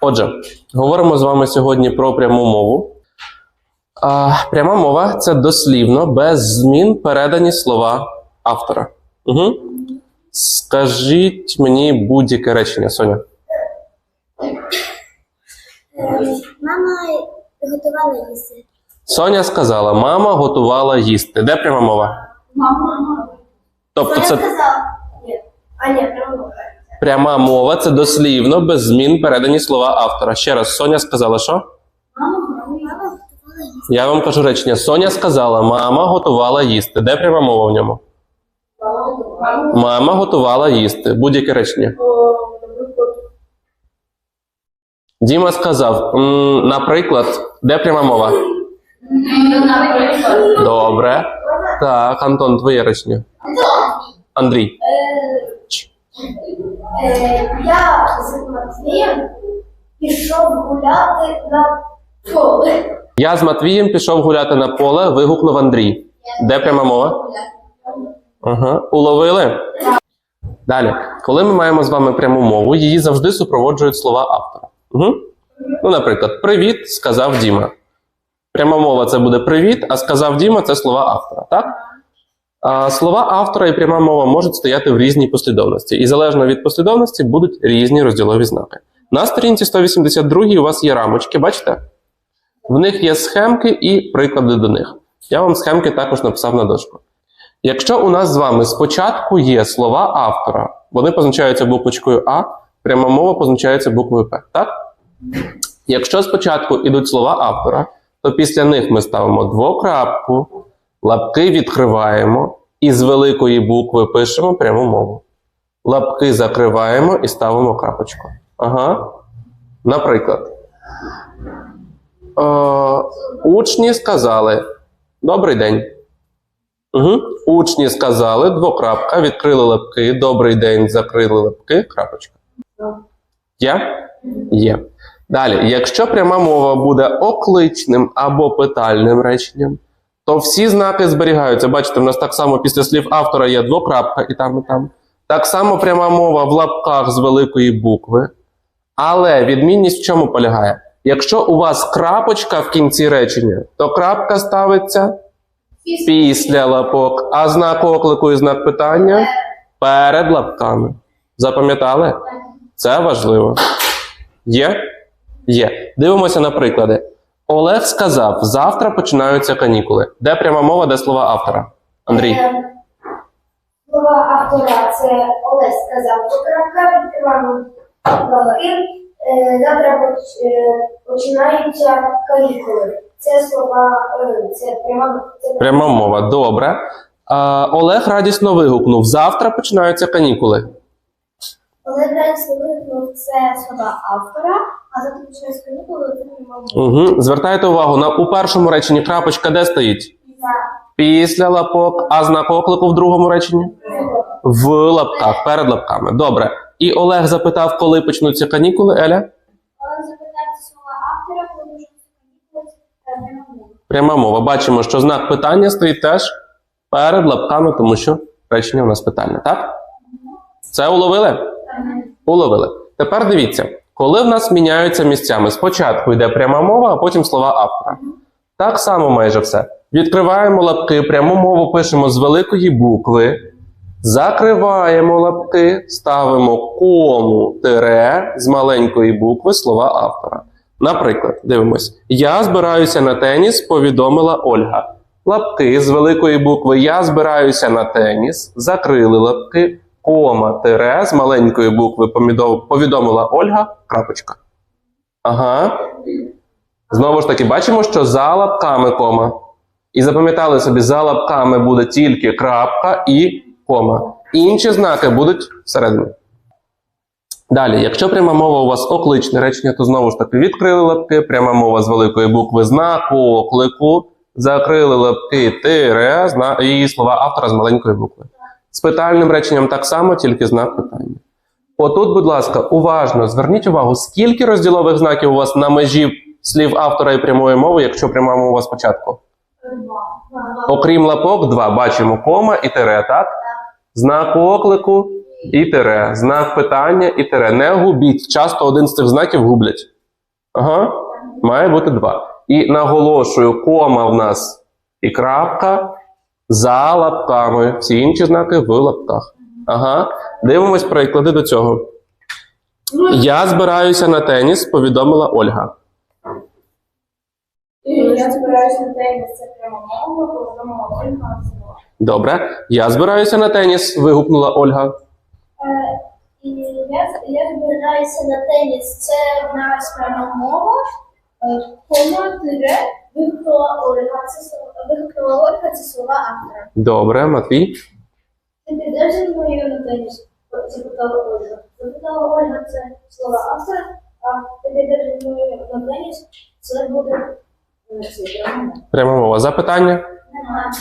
Отже, говоримо з вами сьогодні про пряму мову. А, пряма мова це дослівно без змін передані слова автора. Угу. Скажіть мені будь-яке речення, Соня. Мама готувала їсти. Соня сказала: мама готувала їсти. Де пряма мова? Мама. Тобто, це сказала. Ні. А ні, прямо. Пряма мова це дослівно без змін передані слова автора. Ще раз, Соня сказала, що? Я вам кажу речення. Соня сказала, мама готувала їсти. Де пряма мова в ньому? Мама готувала їсти. Будь-яке речення. Діма сказав, наприклад, де пряма мова? Добре. Так, Антон, твоє речення. Андрій. Е, Я з Матвієм пішов гуляти на поле. Я з Матвієм пішов гуляти на поле, вигукнув Андрій. Де пряма мова? Ага. Уловили? Далі. Коли ми маємо з вами пряму мову, її завжди супроводжують слова автора. Угу. Ну, наприклад, привіт, сказав Діма. Пряма мова це буде привіт, а сказав Діма це слова автора. Так? Слова автора і пряма мова можуть стояти в різній послідовності, і залежно від послідовності будуть різні розділові знаки. На сторінці 182 у вас є рамочки, бачите? В них є схемки і приклади до них. Я вам схемки також написав на дошку. Якщо у нас з вами спочатку є слова автора, вони позначаються буквочкою А, пряма мова позначається буквою П. Так? Якщо спочатку йдуть слова автора, то після них ми ставимо двокрапку, лапки відкриваємо і з великої букви пишемо пряму мову. Лапки закриваємо і ставимо крапочку. Ага. Наприклад, е, учні сказали Добрий день. Угу. Учні сказали двокрапка, відкрили лапки. Добрий день, закрили лапки. Крапочка. Є? Є. Далі, якщо пряма мова буде окличним або питальним реченням, то всі знаки зберігаються. Бачите, в нас так само після слів автора є двокрапка і там, і там. Так само пряма мова в лапках з великої букви. Але відмінність в чому полягає? Якщо у вас крапочка в кінці речення, то крапка ставиться після лапок, а знак оклику і знак питання перед лапками. Запам'ятали? Це важливо. Є? Є. Дивимося на приклади. Олег сказав: завтра починаються канікули. Де пряма мова, де слова автора? Андрій. Е, Слова автора це Олесь сказав, відкриваємо лапки. Е, Завтра поч- е, починаються канікули. Це слова, е, це пряма це Пряма мова. Добре. А, Олег радісно вигукнув: завтра починаються канікули. Олег Радісно вигукнув це слова автора, а завтра починаються канікули, це пряма мова. Угу. Звертайте увагу, на, у першому реченні крапочка де стоїть? За Після лапок, а знак оклику в другому реченні? В лапках, перед лапками. Добре. І Олег запитав, коли почнуться канікули, Еля? Олег запитав слова автора, коли канікули, пряма мова. Пряма мова. Бачимо, що знак питання стоїть теж перед лапками, тому що речення у нас питальне, так? Це уловили? Уловили. Тепер дивіться, коли в нас міняються місцями, спочатку йде пряма мова, а потім слова автора. Так само майже все. Відкриваємо лапки, пряму мову пишемо з великої букви, закриваємо лапки, ставимо кому тире з маленької букви слова автора. Наприклад, дивимось: Я збираюся на теніс, повідомила Ольга. Лапки з великої букви Я збираюся на теніс, закрили лапки, кома тире з маленької букви повідомила Ольга. Крапочка. Ага. Знову ж таки, бачимо, що за лапками кома. І запам'ятали собі, за лапками буде тільки крапка і кома. Інші знаки будуть всередині. Далі, якщо пряма мова у вас окличне речення, то знову ж таки відкрили лапки, пряма мова з великої букви знак оклику, закрили лапки тире зна... і слова автора з маленької букви. З питальним реченням так само, тільки знак питання. Отут, будь ласка, уважно зверніть увагу, скільки розділових знаків у вас на межі слів автора і прямої мови, якщо пряма мова спочатку? Окрім лапок, два. Бачимо кома і тире, так? Знак оклику І тире. Знак питання і тире. Не губіть. Часто один з цих знаків гублять. Ага. Має бути два. І наголошую, кома в нас і крапка за лапками. Всі інші знаки в лапках. Ага. Дивимось приклади до цього. Я збираюся на теніс, повідомила Ольга. Я збираюся на теніс, це прямо мова, повідомила Ольга Добре. Я збираюся на теніс, вигукнула Ольга. Е, я, збираюся на теніс. Це в нас пряма мова. Е, Кома тире вигукнула Ольга. Це слова вигукнула Ольга. Це слова автора. Добре, Матвій. Ти підеш зі мною на теніс? Запитала Ольга. Запитала Ольга. Це слова автора. А ти підеш зі мною на теніс? Це буде е, пряма мова. Запитання. Нема.